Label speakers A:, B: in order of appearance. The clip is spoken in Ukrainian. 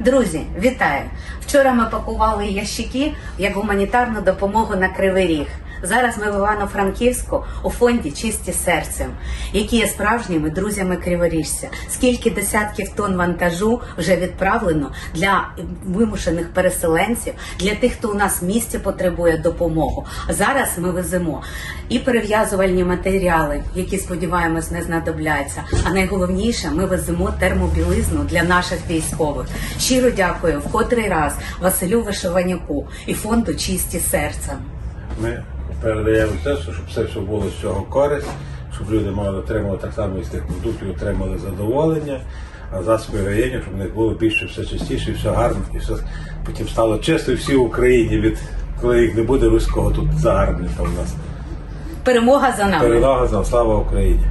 A: Друзі, вітаю! Вчора ми пакували ящики як гуманітарну допомогу на Кривий Ріг. Зараз ми в Івано-Франківську у фонді Чисті серцем, які є справжніми друзями криворіжця. Скільки десятків тонн вантажу вже відправлено для вимушених переселенців, для тих, хто у нас в місті потребує допомогу. Зараз ми веземо і перев'язувальні матеріали, які сподіваємось не знадобляться. А найголовніше, ми веземо термобілизну для наших військових. Щиро дякую в котрий раз Василю Вишиванюку і фонду Чисті серцем.
B: Ми передаємо все, щоб все, що було з цього користь, щоб люди мали отримувати так само із тих продуктів, отримали задоволення, а засоби районів, щоб в них було більше, все частіше, все гарно, і все потім стало чисто і всі в Україні від коли їх не буде руського тут загарбника у нас.
A: Перемога за нами!
B: Перемога за слава Україні!